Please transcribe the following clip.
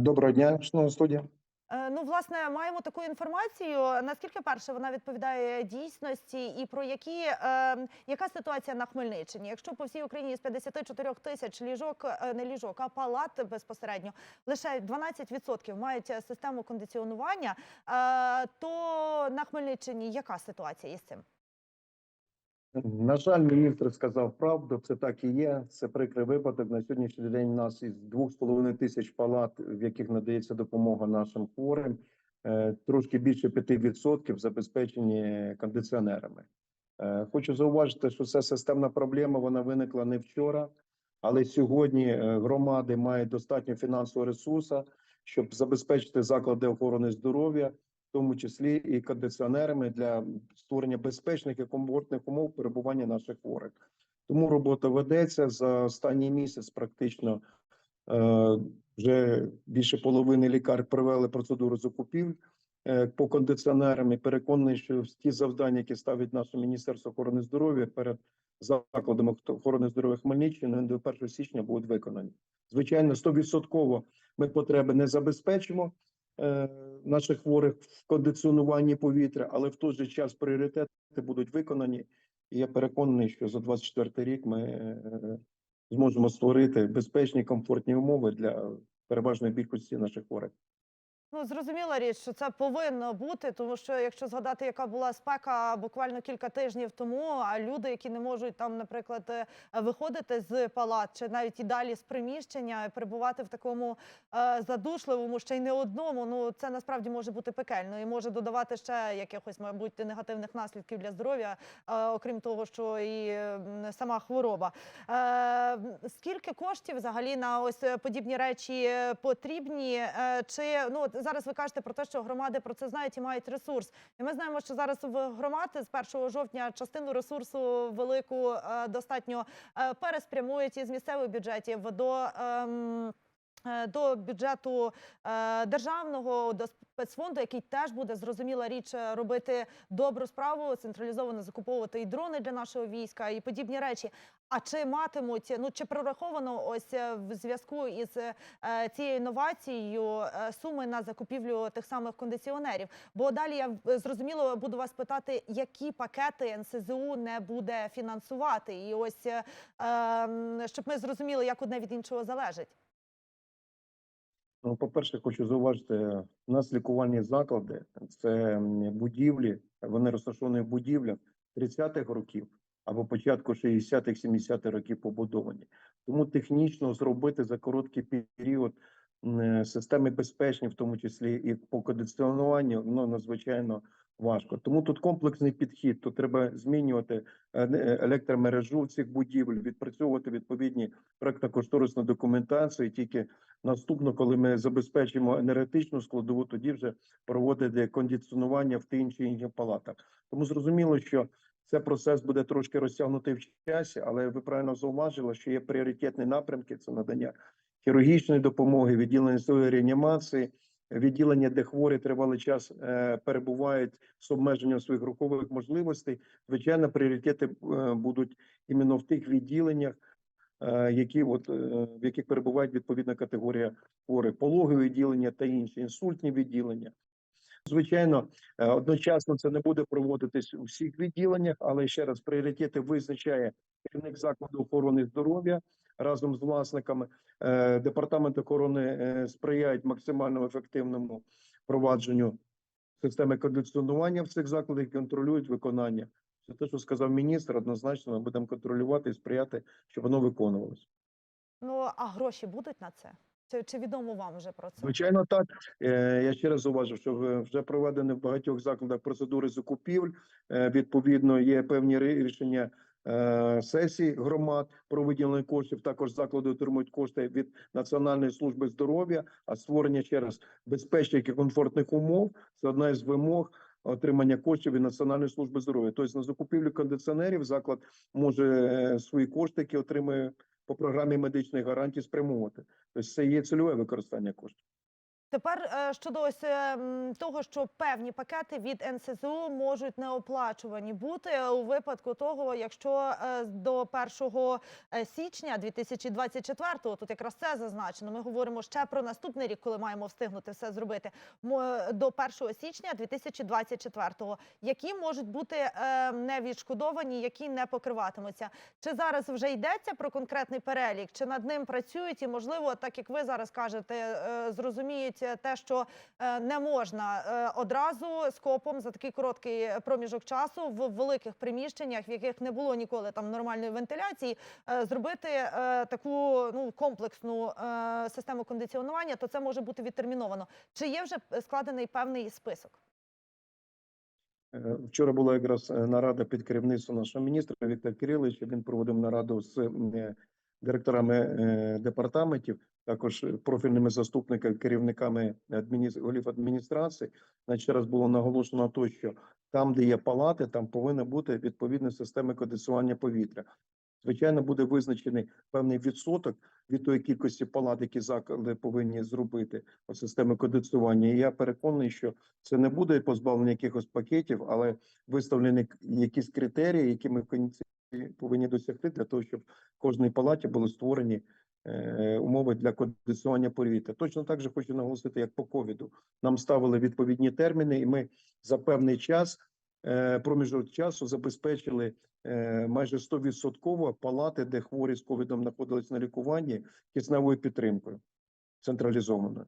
Доброго дня, шановна студія. Е, Ну, власне, маємо таку інформацію. Наскільки перше вона відповідає дійсності, і про які е, яка ситуація на Хмельниччині? Якщо по всій Україні з 54 тисяч ліжок, е, не ліжок, а палат безпосередньо лише 12% мають систему кондиціонування, е, то на Хмельниччині яка ситуація із цим? На жаль, міністр сказав правду. Це так і є. Це прикрий випадок. На сьогоднішній день у нас із 2,5 тисяч палат, в яких надається допомога нашим хворим, е, трошки більше 5% забезпечені кондиціонерами. Е, Хочу зауважити, що це системна проблема. Вона виникла не вчора, але сьогодні е, громади мають достатньо фінансового ресурсу, щоб забезпечити заклади охорони здоров'я. В тому числі і кондиціонерами для створення безпечних і комфортних умов перебування наших хворих. Тому робота ведеться за останній місяць. Практично е, вже більше половини лікар провели процедуру закупівель е, по кондиціонерам. І переконаний, що ті завдання, які ставить наше міністерство охорони здоров'я перед закладами охорони здоров'я Хмельниччини, до 1 січня будуть виконані. Звичайно, 100% ми потреби не забезпечимо наших хворих в кондиціонуванні повітря, але в той же час пріоритети будуть виконані. І я переконаний, що за 24 рік ми е, зможемо створити безпечні комфортні умови для переважної більшості наших хворих. Ну, зрозуміла річ, що це повинно бути, тому що якщо згадати, яка була спека буквально кілька тижнів тому, а люди, які не можуть там, наприклад, е, виходити з палат чи навіть і далі з приміщення, перебувати в такому е, задушливому, ще й не одному, ну це насправді може бути пекельно і може додавати ще якихось, мабуть, негативних наслідків для здоров'я, е, окрім того, що і сама хвороба. Е, скільки коштів взагалі на ось е, подібні речі потрібні? Е, чи ну зараз ви кажете про те, що громади про це знають і мають ресурс? І ми знаємо, що зараз в громади з 1 жовтня частину ресурсу велику е, достатньо е, переспрямують із місцевих бюджетів до. Е, До бюджету е, державного до спецфонду, який теж буде зрозуміла річ е, робити добру справу, централізовано закуповувати і дрони для нашого війська, і подібні речі. А чи матимуть ну чи прораховано ось в зв'язку із цією інновацією суми на закупівлю тих самих кондиціонерів? Бо далі я зрозуміло буду вас питати, які пакети НСЗУ не буде фінансувати, і ось ем, щоб ми зрозуміли, як одне від іншого залежить. Ну, по-перше, хочу зауважити, у нас лікувальні заклади це будівлі, вони розташовані в будівлях 30-х років або початку 60-х, 70-х років побудовані. Тому технічно зробити за короткий період системи безпечні, в тому числі і по кондиціонуванню, ну надзвичайно важко. Тому тут комплексний підхід. Тут треба змінювати е, е, електромережу цих будівель, відпрацьовувати відповідні проектно-кошторисну документацію. І Тільки Наступно, коли ми забезпечимо енергетичну складову, тоді вже проводити кондиціонування в тих інших палатах. Тому зрозуміло, що цей процес буде трошки розтягнутий в часі, але ви правильно зауважили, що є пріоритетні напрямки: це надання хірургічної допомоги, відділення реанімації, відділення, де хворі тривалий час е, перебувають з обмеженням своїх рухових можливостей. Звичайно, пріоритети е, будуть іменно в тих відділеннях е, які от в яких перебувають відповідна категорія хворих, пологові відділення та інші інсультні відділення. Звичайно, одночасно це не буде проводитись у всіх відділеннях, але ще раз пріоритети визначає керівник закладу охорони здоров'я разом з власниками. Е, Департамент охорони е, сприяють максимально ефективному провадженню системи кондиціонування в цих закладах і контролюють виконання. Це те, що сказав міністр, однозначно ми будемо контролювати і сприяти, щоб воно виконувалося. Ну а гроші будуть на це? Чи, чи відомо вам вже про це? Звичайно, так. Е, Я ще раз зауважив, що вже проведені в багатьох закладах процедури закупівель. Відповідно, є певні рішення сесій громад про виділення коштів. Також заклади отримують кошти від Національної служби здоров'я, а створення ще раз безпечних і комфортних умов це одна із вимог. Отримання коштів від Національної служби здоров'я. Тобто на закупівлю кондиціонерів заклад може е, свої кошти, які отримує по програмі медичних гарантій, спрямовувати. Тобто це є цільове використання коштів. Тепер е, щодо ось е, того, що певні пакети від НСЗУ можуть неоплачувані бути у випадку того, якщо е, до 1 е, січня 2024, тут якраз це зазначено. Ми говоримо ще про наступний рік, коли маємо встигнути все зробити. До 1 січня 2024, які можуть бути не відшкодовані, які не покриватимуться. Чи зараз вже йдеться про конкретний перелік, чи над ним працюють, і можливо, так як ви зараз кажете, зрозуміють е, те, що е, не можна е, одразу скопом за такий короткий проміжок часу в великих приміщеннях, в яких не було ніколи там нормальної вентиляції, зробити таку ну комплексну систему кондиціонування, то це може бути відтерміновано. Чи є вже складений певний список? Вчора була якраз нарада під керівництвом нашого міністра Віктора Кириловича. Він проводив нараду з директорами е, департаментів, також е, профільними заступниками, керівниками голів адміністрації. Значить, ще раз було наголошено на те, що там, де є палати, там повинна бути відповідна система кондиціювання повітря. Звичайно, буде визначений певний відсоток від тої кількості палат, які заклади повинні зробити по системі кондиціювання. І я переконаний, що це не буде позбавлення якихось пакетів, але виставлені якісь критерії, які ми в кінці повинні досягти для того, щоб в кожній палаті були створені е, умови для кондиціювання повітря. Точно так же хочу наголосити, як по ковіду. Нам ставили відповідні терміни, і ми за певний час. е, Проміжок часу забезпечили е, майже 100% палати, де хворі з ковідом знаходились на лікуванні кисневою підтримкою централізованою.